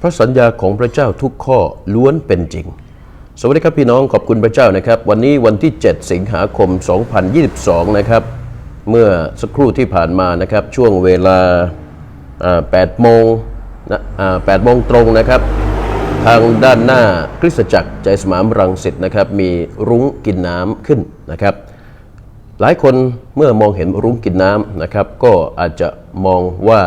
พระสัญญาของพระเจ้าทุกข้อล้วนเป็นจริง สวัสดีครับพี่น้องขอบคุณพระเจ้านะครับ วันนี้วันที่ 7 สิงหาคม 2022 นะครับ เมื่อสักครู่ที่ผ่านมานะครับ ช่วงเวลา8โมงนะ8โมงตรงนะครับ ทางด้านหน้าคริสตจักรใจสมามรังสิตนะครับ มีรุ้งกินน้ำขึ้นนะครับ หลายคนเมื่อมองเห็นรุ้งกินน้ำนะครับ ก็อาจจะมองว่า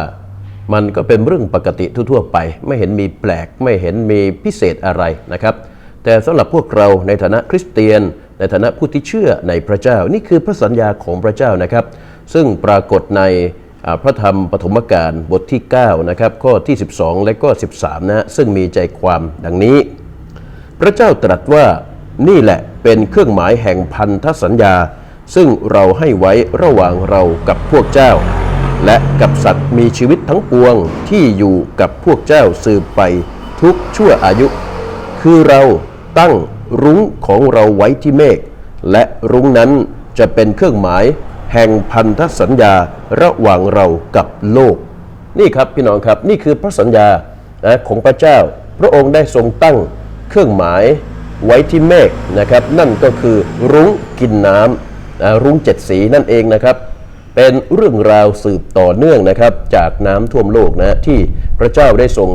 มันก็เป็นเรื่องปกติทั่วๆไป ไม่เห็นมีแปลก ไม่เห็นมีพิเศษอะไรนะครับ แต่สำหรับพวกเราในฐานะคริสเตียน ในฐานะผู้ที่เชื่อในพระเจ้า นี่คือพระสัญญาของพระเจ้านะครับ ซึ่งปรากฏในพระธรรมปฐมกาลบทที่9นะครับข้อที่ 12 และก็ 13 นะซึ่งมีใจความดังนี้ พระเจ้าตรัสว่านี่แหละเป็นเครื่องหมายแห่งพันธสัญญา ซึ่งเราให้ไว้ระหว่างเรากับพวกเจ้า และกับสัตว์มีชีวิตทั้งปวงที่อยู่กับพวกเจ้าสืบไปทุกชั่วอายุ คือเราตั้งรุ้งของเราไว้ที่เมฆและรุ้งนั้นจะเป็นเครื่องหมาย แห่งพันธสัญญาระหว่างเรากับโลก นี่ครับพี่น้องครับนี่คือพระสัญญาของพระเจ้า พระองค์ได้ทรงตั้งเครื่องหมายไว้ที่เมฆนะครับ นั่นก็คือรุ้งกินน้ำรุ้งเจ็ดสีนั่นเองนะครับ เป็นเรื่องราวสืบต่อเนื่องนะครับ จากน้ำท่วมโลกนะที่พระเจ้าได้ทรง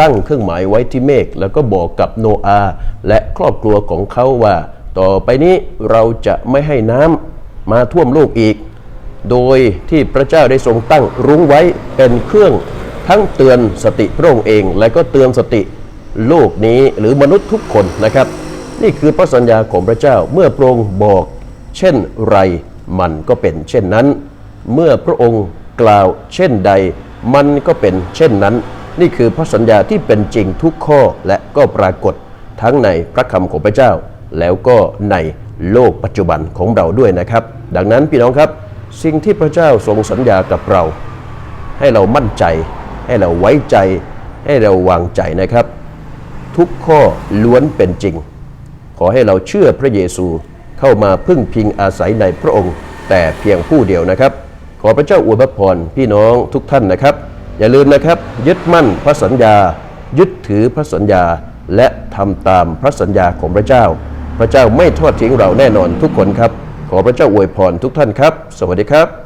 ตั้งเครื่องหมายไว้ที่เมฆแล้วก็บอกกับโนอาห์และครอบครัวของเขาว่า ต่อไปนี้เราจะไม่ให้น้ำมาท่วมโลกอีก โดยที่พระเจ้าได้ทรงตั้งรุ้งไว้เป็นเครื่องทั้งเตือนสติพระองค์เอง และก็เตือนสติโลกนี้หรือมนุษย์ทุกคนนะครับ นี่คือพระสัญญาของพระเจ้าเมื่อพระองค์บอก เช่นไร มันก็เป็นเช่นนั้น เมื่อพระองค์กล่าวเช่นใด มันก็เป็นเช่นนั้น นี่คือพระสัญญาที่เป็นจริงทุกข้อและก็ปรากฏทั้งในพระคำของพระเจ้า แล้วก็ในโลกปัจจุบันของเราด้วยนะครับ ดังนั้นพี่น้องครับ สิ่งที่พระเจ้าทรงสัญญากับเรา ให้เรามั่นใจ ให้เราไว้ใจ ให้เราวางใจนะครับ ทุกข้อล้วนเป็นจริง ขอให้เราเชื่อพระเยซู เข้ามาพึ่งพิงอาศัยในพระองค์ แต่เพียงผู้เดียวนะครับ ขอพระเจ้าอวยพรพี่น้องทุกท่านนะครับ อย่าลืมนะครับ ยึดมั่นพระสัญญา ยึดถือพระสัญญาและทำตามพระสัญญาของพระเจ้า พระเจ้าไม่ทอดทิ้งเราแน่นอนทุกคนครับ ขอพระเจ้าอวยพรทุกท่านครับ สวัสดีครับ